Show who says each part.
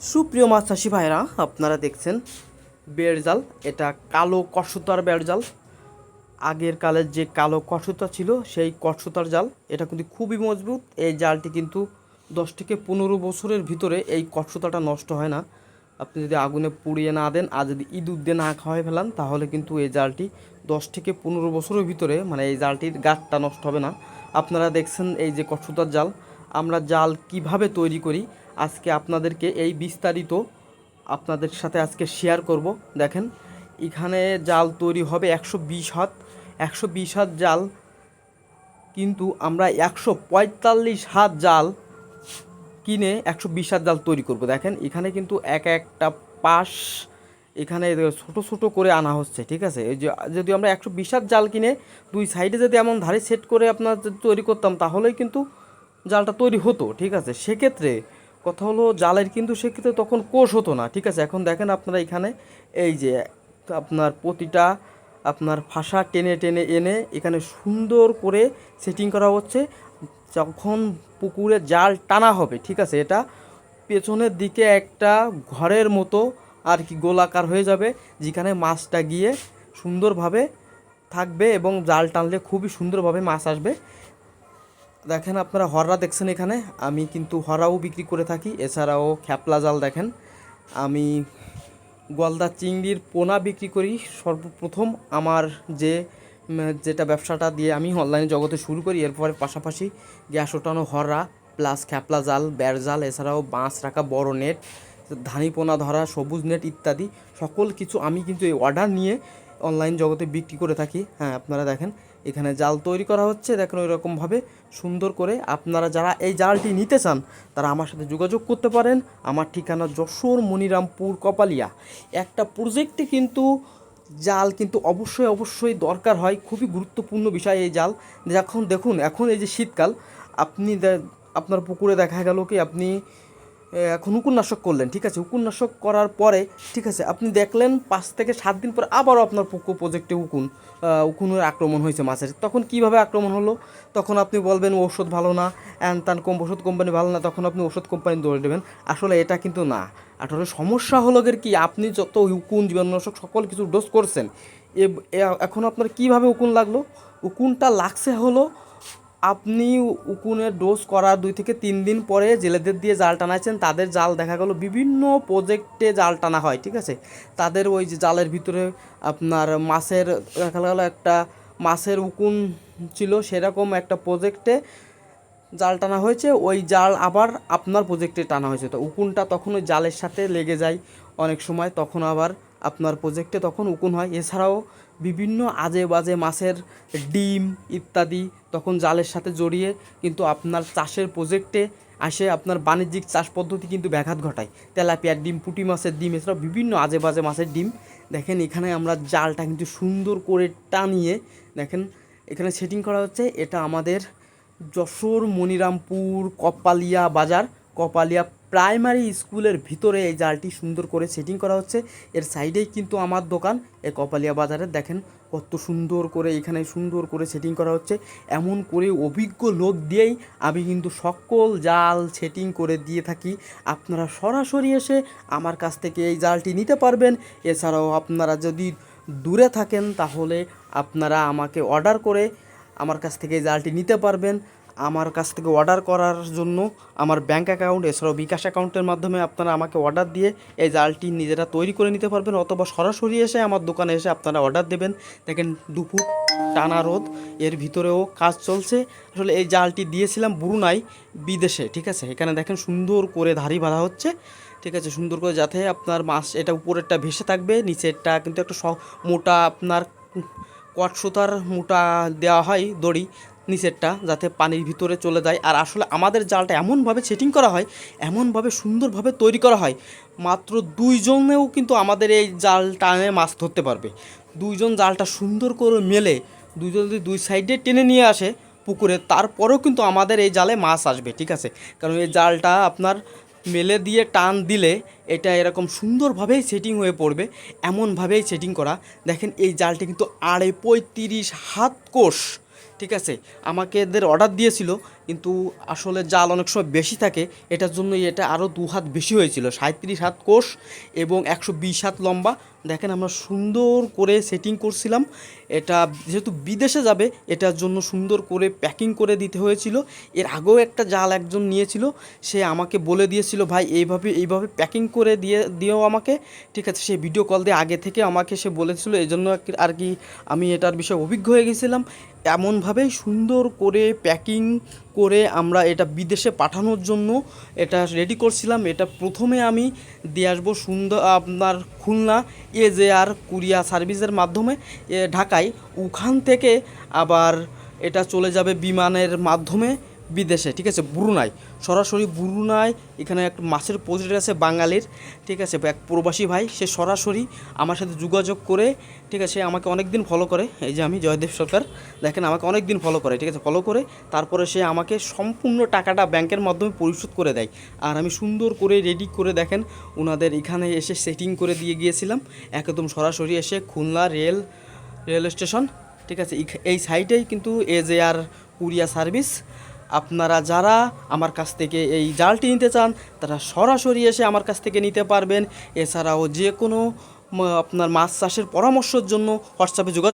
Speaker 1: সুপ্রিয় মাছ চাষি ভাইরা আপনারা দেখছেন বেড় জাল এটা কালো কষতার বেড় জাল আগের কালের যে কালো কষতা ছিল, সেই কষতার জাল। এটা কিন্তু খুবই মজবুত। এই জালটি কিন্তু দশ থেকে পনেরো বছরের ভিতরে এই কষতাটা নষ্ট হয় না। আপনি যদি আগুনে পুড়িয়ে না দেন আর যদি ইঁদুর দিয়ে না খাওয়াই ফেলান, তাহলে কিন্তু এই জালটি দশ থেকে পনেরো বছরের ভিতরে মানে এই জালটির গাছটা নষ্ট হবে না। আপনারা দেখছেন এই যে কষতার জাল। আমরা জাল কীভাবে তৈরি করি আজকে আপনাদেরকে এই বিস্তারিত আপনাদের সাথে আজকে শেয়ার করব। দেখেন, এখানে জাল তৈরি হবে একশো বিশ হাত। একশো বিশ হাত জাল, কিন্তু আমরা একশো পঁয়তাল্লিশ হাত জাল কিনে একশো বিশ হাত জাল তৈরি করব। দেখেন, এখানে কিন্তু এক একটা পাশ এখানে ছোট ছোট করে আনা হচ্ছে, ঠিক আছে? এই যে, যদি আমরা একশো বিশ হাত জাল কিনে দুই সাইডে যদি এমন ধারে সেট করে আপনার তৈরি করতাম, তাহলেই কিন্তু জালটা তৈরি হতো, ঠিক আছে? সেক্ষেত্রে কথা হলো জালের কিন্তু সেক্ষেত্রে তখন কোষ হতো না, ঠিক আছে? এখন দেখেন আপনারা এখানে এই যে আপনার প্রতিটা আপনার ফাঁসা টেনে টেনে এনে এখানে সুন্দর করে সেটিং করা হচ্ছে। যখন পুকুরে জাল টানা হবে, ঠিক আছে? এটা পেছনের দিকে একটা ঘরের মতো আর কি গোলাকার হয়ে যাবে, যেখানে মাছটা গিয়ে সুন্দরভাবে থাকবে এবং জাল টানলে খুবই সুন্দরভাবে মাছ আসবে। দেখেন আপনারা হররা দেখছেন এখানে। আমি কিন্তু হরাও বিক্রি করে থাকি, এছাড়াও খ্যাপলা জাল দেখেন। আমি গলদা চিংড়ির পোনা বিক্রি করি। সর্বপ্রথম আমার যে যেটা ব্যবসাটা দিয়ে আমি অনলাইন জগতে শুরু করি, এরপরে পাশাপাশি গ্যাস ওঠানো হররা, প্লাস খ্যাপলা জাল, ব্যার জাল, এছাড়াও বাঁশ রাখা বড় নেট, ধানি পোনা ধরা, সবুজ নেট ইত্যাদি, সকল কিছু আমি কিন্তু এই অর্ডার নিয়ে অনলাইন জগতে বিক্রি করে থাকি। হ্যাঁ আপনারা দেখেন, এখানে জাল তৈরি করা হচ্ছে। দেখেন ওই রকমভাবে সুন্দর করে আপনারা যারা এই জালটি নিতে চান, তারা আমার সাথে যোগাযোগ করতে পারেন। আমার ঠিকানা যশোর মনিরামপুর কপালিয়া। একটা প্রজেক্টে কিন্তু জাল কিন্তু অবশ্যই অবশ্যই দরকার হয়। খুবই গুরুত্বপূর্ণ বিষয় এই জাল। যখন দেখুন, এখন এই যে শীতকাল, আপনি আপনার পুকুরে দেখা গেল কি, আপনি এখন উকুননাশক করলেন, ঠিক আছে? উকুননাশক করার পরে, ঠিক আছে, আপনি দেখলেন পাঁচ থেকে সাত দিন পর আবারও আপনার পুকুর প্রজেক্টে উকুন উকুনের আক্রমণ হয়েছে মাছের তখন কীভাবে আক্রমণ হলো? তখন আপনি বলবেন ওষুধ ভালো না অ্যান তান কম ওষুধ কোম্পানি ভালো না। তখন আপনি ওষুধ কোম্পানি দৌড়ে দেবেন। আসলে এটা কিন্তু না। আসলে সমস্যা হলো কি, আপনি যত উকুন, জীবাণুনাশক সকল কিছু ডোজ করছেন এখন আপনার কীভাবে উকুন লাগল? উকুনটা লাগছে হলো আপনি উকুনের ডোজ করার দুই থেকে তিন দিন পরে জেলেদের দিয়ে জাল টানাচ্ছেন তাদের জাল দেখা গেল বিভিন্ন প্রজেক্টে জাল টানা হয়, ঠিক আছে? তাদের ওই যে জালের ভিতরে আপনার মাছের, দেখা গেলো একটা মাছের উকুন ছিল, সেরকম একটা প্রজেক্টে জাল টানা হয়েছে, ওই জাল আবার আপনার প্রজেক্টে টানা হয়েছে। তো উকুনটা তখন ওই জালের সাথে লেগে যায় অনেক সময়, তখন আবার আপনার প্রজেক্টে তখন উকুন হয়। এছাড়াও বিভিন্ন আজে বাজে মাছের ডিম ইত্যাদি তখন জালের সাথে জড়িয়ে কিন্তু আপনার চাষের প্রজেক্টে আসে আপনার বাণিজ্যিক চাষ পদ্ধতি কিন্তু ব্যাঘাত ঘটায়। তেলাপিয়ার ডিম, পুঁটি মাছের ডিম, এছাড়াও বিভিন্ন আজে বাজে মাছের ডিম। দেখেন এখানে আমরা জালটা কিন্তু সুন্দর করে টানিয়ে দেখেন, এখানে সেটিং করা হচ্ছে, এটা আমাদের যশোর, মনিরামপুর, কপালিয়া বাজার। কপালিয়া প্রাইমারি স্কুলের ভিতরে এই জালটি সুন্দর করে সেটিং করা হচ্ছে। এর সাইডেই কিন্তু আমার দোকান। এই কপালিয়া বাজারে দেখেন কত সুন্দর করে এখানে সুন্দর করে সেটিং করা হচ্ছে। এমন করে অভিজ্ঞ লোক দিয়েই আমি কিন্তু সকল জাল সেটিং করে দিয়ে থাকি। আপনারা সরাসরি এসে আমার কাছ থেকে এই জালটি নিতে পারবেন। এছাড়াও আপনারা যদি দূরে থাকেন তাহলে আপনারা আমাকে অর্ডার করে আমার কাছ থেকে এই জালটি নিতে পারবেন। আমার কাছ থেকে অর্ডার করার জন্য আমার ব্যাঙ্ক অ্যাকাউন্ট এছাড়াও বিকাশ অ্যাকাউন্টের মাধ্যমে আপনারা আমাকে অর্ডার দিয়ে এই জালটি নিজেরা তৈরি করে নিতে পারবেন অথবা সরাসরি এসে আমার দোকানে এসে আপনারা অর্ডার দেবেন। দেখেন দুপুর টানা রোদ, এর ভিতরেও কাজ চলছে। আসলে এই জালটি দিয়েছিলাম বুরুনাই বিদেশে, ঠিক আছে? এখানে দেখেন সুন্দর করে ধারি বাঁধা হচ্ছে, ঠিক আছে? সুন্দর করে যাতে আপনার মাছ এটা উপরেরটা ভেসে থাকবে, নিচেরটা কিন্তু একটা মোটা আপনার কট সুতার মোটা দেওয়া হয় দড়ি। নিচেরটা যাতে পানির ভিতরে চলে যায়। আর আসলে আমাদের জালটা এমনভাবে সেটিং করা হয়, এমনভাবে সুন্দরভাবে তৈরি করা হয়, মাত্র দুইজনেও কিন্তু আমাদের এই জাল টানে মাছ ধরতে পারবে। দুইজন জালটা সুন্দর করে মেলে, দুইজন যদি দুই সাইডে টেনে নিয়ে আসে পুকুরে, তারপরেও কিন্তু আমাদের এই জালে মাছ আসবে, ঠিক আছে? কারণ এই জালটা আপনার মেলে দিয়ে টান দিলে এটা এরকম সুন্দরভাবেই সেটিং হয়ে পড়বে, এমনভাবেই সেটিং করা। দেখেন এই জালটি কিন্তু আড়াই পঁয়ত্রিশ হাত কোষ। ঠিক আছে আমাকে এদের অর্ডার দিয়েছিল কিন্তু আসলে জাল অনেক সময় বেশি থাকে, এটার জন্যই এটা আরও দু হাত বেশি হয়েছিল সাঁত্রিশ হাত কোষ এবং একশো বিশ হাত লম্বা। দেখেন আমরা সুন্দর করে সেটিং করছিলাম, এটা যেহেতু বিদেশে যাবে, এটার জন্য সুন্দর করে প্যাকিং করে দিতে হয়েছিল। এর আগেও একটা জাল একজন নিয়েছিল, সে আমাকে বলে দিয়েছিল, ভাই, এইভাবে এইভাবে প্যাকিং করে দিয়ে, দিও আমাকে। ঠিক আছে, সে ভিডিও কল দিয়ে আগে থেকে আমাকে সে বলেছিল এই জন্য আর কি- আমি এটার বিষয়ে অভিজ্ঞ হয়ে গেছিলাম। এমনভাবে সুন্দর করে প্যাকিং করে আমরা এটা বিদেশে পাঠানোর জন্য এটা রেডি করছিলাম। এটা প্রথমে আমি দিয়ে আসব সুন্দর আপনার খুলনা এ আর কুরিয়া সার্ভিসের মাধ্যমে। ঢাকায়, ওখান থেকে আবার এটা চলে যাবে বিমানের মাধ্যমে। বিদেশে, ঠিক আছে? ব্রুনাই। সরাসরি ব্রুনাই, এখানে একটা মাছের প্রজেক্ট আছে বাঙালির, ঠিক আছে? এক প্রবাসী ভাই, সে সরাসরি আমার সাথে যোগাযোগ করে, ঠিক আছে? আমাকে অনেক দিন ফলো করে, এই যে আমি জয়দেব সরকার, দেখেন আমাকে অনেক দিন ফলো করে, ঠিক আছে? ফলো করে, তারপরে সে আমাকে সম্পূর্ণ টাকাটা ব্যাংকের মাধ্যমে পরিশোধ করে দেয়। আর আমি সুন্দর করে রেডি করে দেখেন ওনাদের এখানে এসে সেটিং করে দিয়ে গিয়েছিলাম। একদম সরাসরি এসে খুলনা রেল রেল স্টেশন, ঠিক আছে? এই সাইটেই কিন্তু এজ এ আর কুরিয়া সার্ভিস আপনারা যারা আমার কাছ থেকে এই জালটি নিতে চান, তারা সরাসরি এসে আমার কাছ থেকে নিতে পারবেন। এছাড়াও যে কোনো আপনার মাছ চাষের পরামর্শের জন্য হোয়াটসঅ্যাপে যোগাযোগ